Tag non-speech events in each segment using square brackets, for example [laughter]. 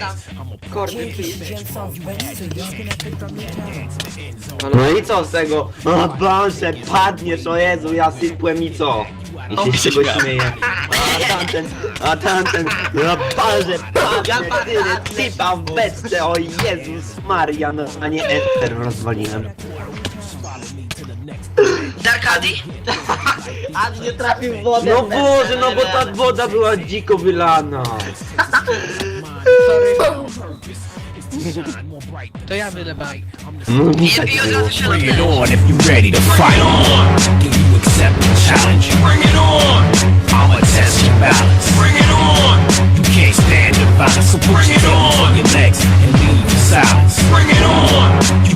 Zedam. Kordy, please. No i co z tego? O Boże, padniesz, o Jezu, ja sypłem i co? I się z tego śmieję. A tamten, a tamten, no Boże, Ja padnę, tyle sypa w beczce, o Jezus Maria, no a nie Ester rozwaliłem. Darkadi? [laughs] A nie trafił w wodę. No Boże, no bo ta woda była dziko wylana. [laughs] To ja wylewam. No Nie widać piję było. Bring it on if you ready to fight on. Do you accept the challenge? Bring it on. I'ma test your balance. Bring it on. You can't stand the violence, so put your on your legs and leave in silence. Bring it on. You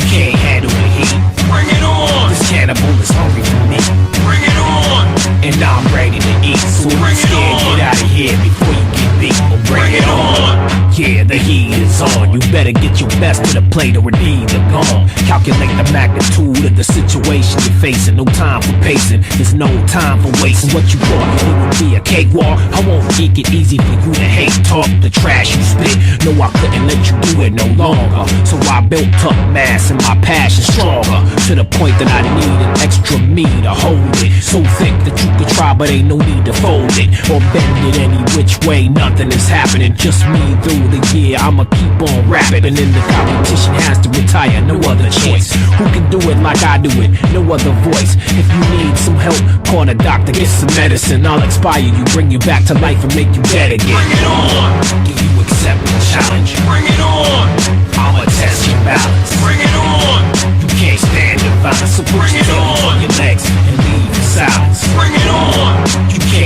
best to the either gone. Calculate the magnitude of the situation you're facing. No time for pacing. There's no time for wasting what you want. It would be a cakewalk. I won't make it easy for you to hate talk the trash you spit. No, I couldn't let you do it no longer. So I built up mass and my passion stronger. To the point that I need an extra me to hold it. So thick that you could try, but ain't no need to fold it. Or bend it any which way. Nothing is happening. Just me through the year. I'ma keep on rapping. And then the competition has to retire. It like I do it? No other voice. If you need some help, call a doctor, get some medicine. I'll expire you, bring you back to life and make you dead again. Bring it on. Do you accept the challenge? Bring it on. I'ma test your balance. Bring it on. You can't stand the violence, so your hands on your legs and leave in silence. Bring it on. You can't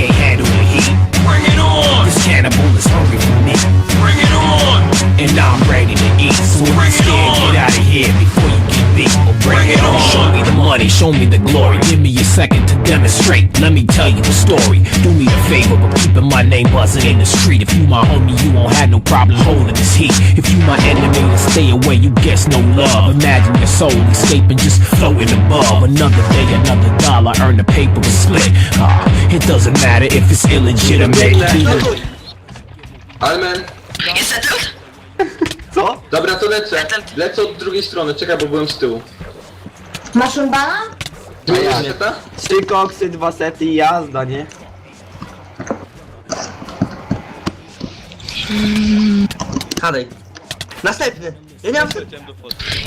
second to demonstrate. Let me tell you the story. Do me a favor, but keeping my name buzzing in the street. If you my homie, you won't have no problem holding this heat. If you my enemy, then stay away. You guess no love. Imagine your soul escaping, just floating above. Another day, another dollar. Earn the paper and split. Ah, it doesn't matter if it's illegitimate. Almen, Jest settled? Co? dobra to lecę. Lecę od drugiej strony, czekaj, bo byłem z tyłu. Masz urbana? Zmienisz ja. się ta? Trzy koksy, dwa sety i jazda, nie? Hadej. Następny. Ja nie mam...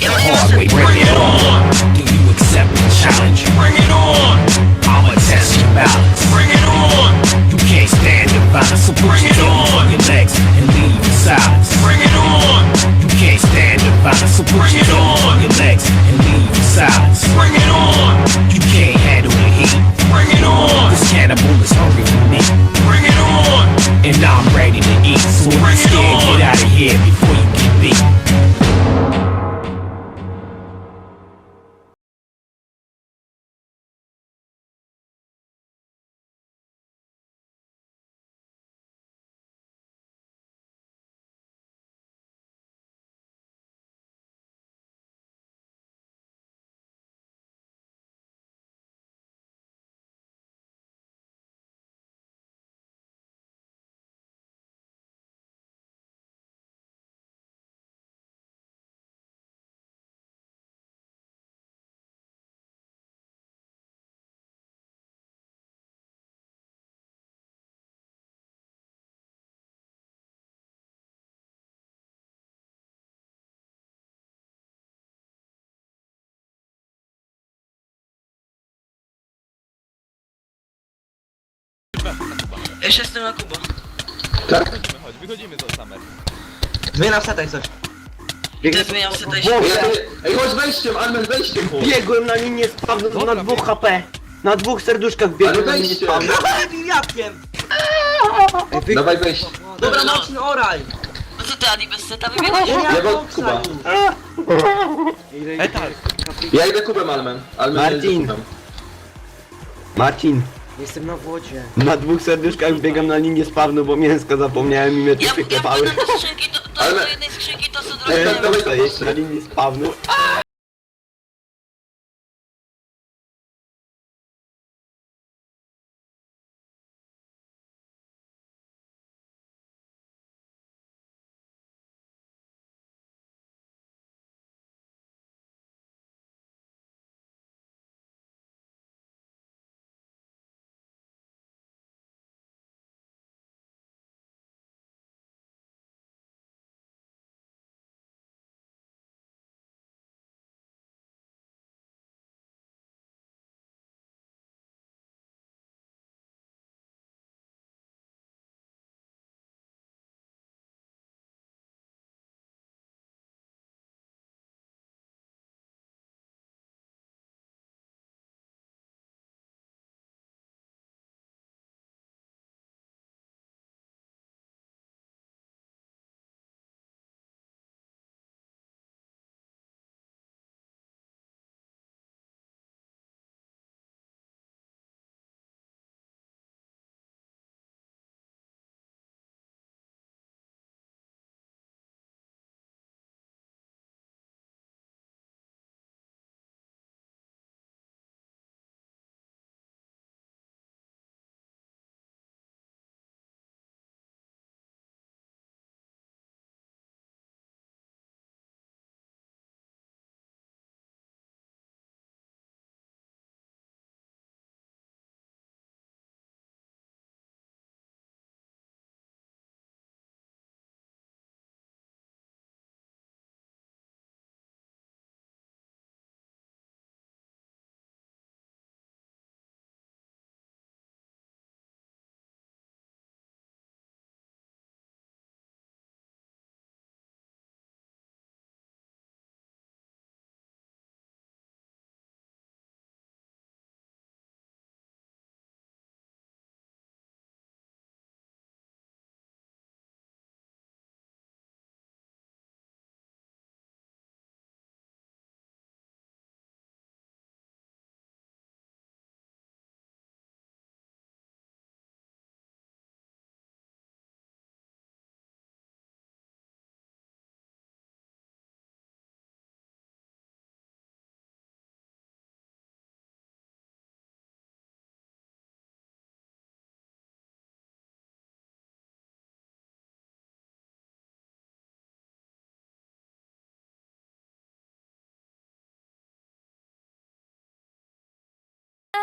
Ja mam. Bring it on. Do you accept the challenge? Bring it on. I'ma test your balance. Bring it on. You can't stand the violence, so put your on your legs and leave in silence. Bring it on. Jeszcze jestem na Kubo. Tak? Zmieniam setek coś. Ty zmieniam sobie Ej, ej, ej, chodź wejściem, Almen, wejściem chodź. Biegłem na linię spawnu na dwóch HP. Na dwóch serduszkach biegłem na linię weźcie. spawnu. [laughs] Jakiem? Dawaj wejść. Dobra, mocny oraj. No co ty, Adi, bez seta wybierasz? Ja go- koksa Kuba. już. Ja idę kubem, Almen. Almen Marcin. jedzie kubem. Marcin, Jestem na wodzie na dwóch serduszkach biegam na linię spawnu, bo mięska zapomniałem i mnie tu Ja, ja do skrzynki, to, to Ale- do jednej skrzynki to co drugie. Stoję na linii spawnu.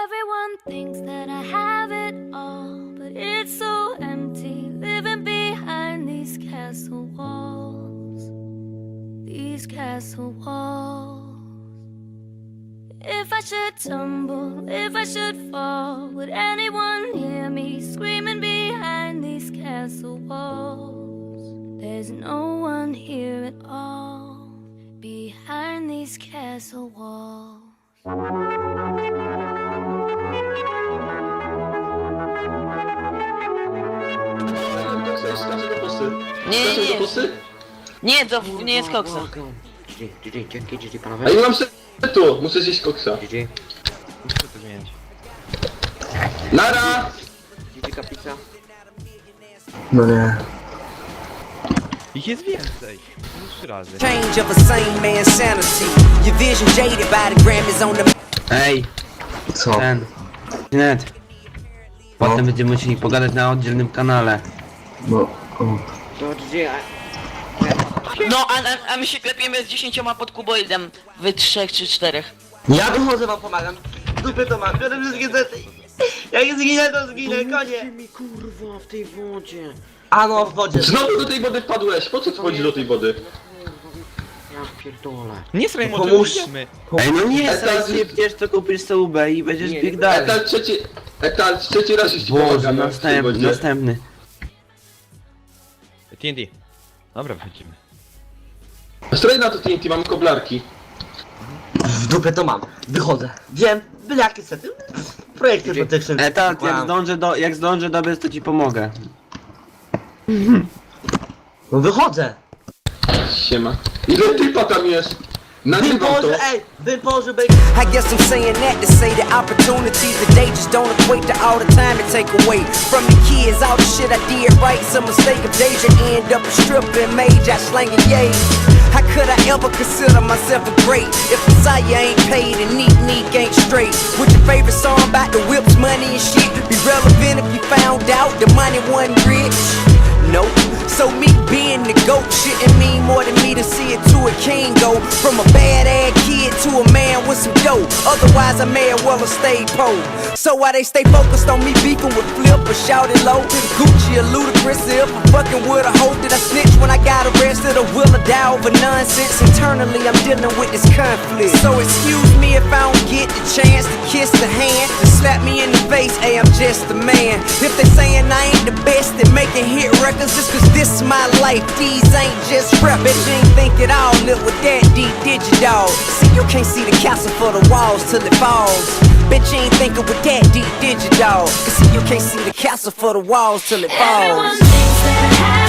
Everyone thinks that I have it all, but it's so empty living behind these castle walls. These castle walls. If I should tumble, if I should fall, would anyone hear me screaming behind these castle walls? There's no one here at all behind these castle walls. Skaczę do posy. Nie, nie, Skaczę do nie. posy? Nie, to nie jest koksa. Mogę. GG, GG, dzięki, GG A nie mam setu, muszę zjeść koksa. GG, Nara! GG kaplica. No nie. Ich jest więcej. Trzy razy. Change of a sane man's sanity. Your vision jaded by the Grammys on the Ej, Co? ten. Net. Potem będziemy musieli pogadać na oddzielnym kanale. No, o. To GG, a... No, a, a, a my się klepiemy z dziesięcioma pod kuboidem. Wy trzech czy czterech. Ja wychodzę wam pomagam. Dupy to mam, biorę wszystkie zety. Jak zginę, to zginę, konie. mi kurwa w tej wodzie. A no, w wodzie. Znowu do tej wody wpadłeś, po co wchodzisz do tej wody? Ja pierdolę. Nie sraj Pomóż. idziemy. Ej, no nie, Etat- zaraz nie wiesz co kupisz sobie UB i będziesz Nie, biegł dalej. Etal trzeci... Etal trzeci raz już ci Boże, pomagam. jak w tej następny, wodzie. następny. TNT. Dobra, wchodzimy. Stroj na to TNT, mam koblarki. W dupie to mam. Wychodzę. Wiem, byle jakie sety. Projekty plotyczne. Etat, jak zdążę, do, jak zdążę dobiec, to ci pomogę. No wychodzę. Siema. Ile typa tam jest? Nagrywam to. Wypożę, ej, wypożę, bej. I guess I'm saying that to say the opportunities today just don't equate to all the time it take away from the kids. All the shit I did right, some mistake of Deja end up a stripping major, slanging yay. How could I ever consider myself a great if Messiah ain't paid and neat neat ain't straight? Would your favorite song about the whips, money and shit be relevant if you found out the money wasn't rich? Nope. So me being the goat shouldn't mean more than me to see it to a king go from a bad ass kid to a man with some dough. Otherwise, I may as well have stayed poor. So why they stay focused on me beefing with Flip or shouting low? Gucci or Ludacris if I'm fucking with a hope that I snitch when I got arrested or will I die over nonsense? Internally, I'm dealing with this conflict. So excuse me if I don't get the chance to kiss the hand to slap me in the face. Hey, I'm just a man. If they saying I ain't the best at making hit records, it's cause this is my life. These ain't just rap. Bitch, you ain't think it all. Live with that D digital. See, you can't see the castle for the walls till it falls. Bitch, you ain't thinking with that D digital. Cause see, you can't see the castle for the walls till it falls. Everyone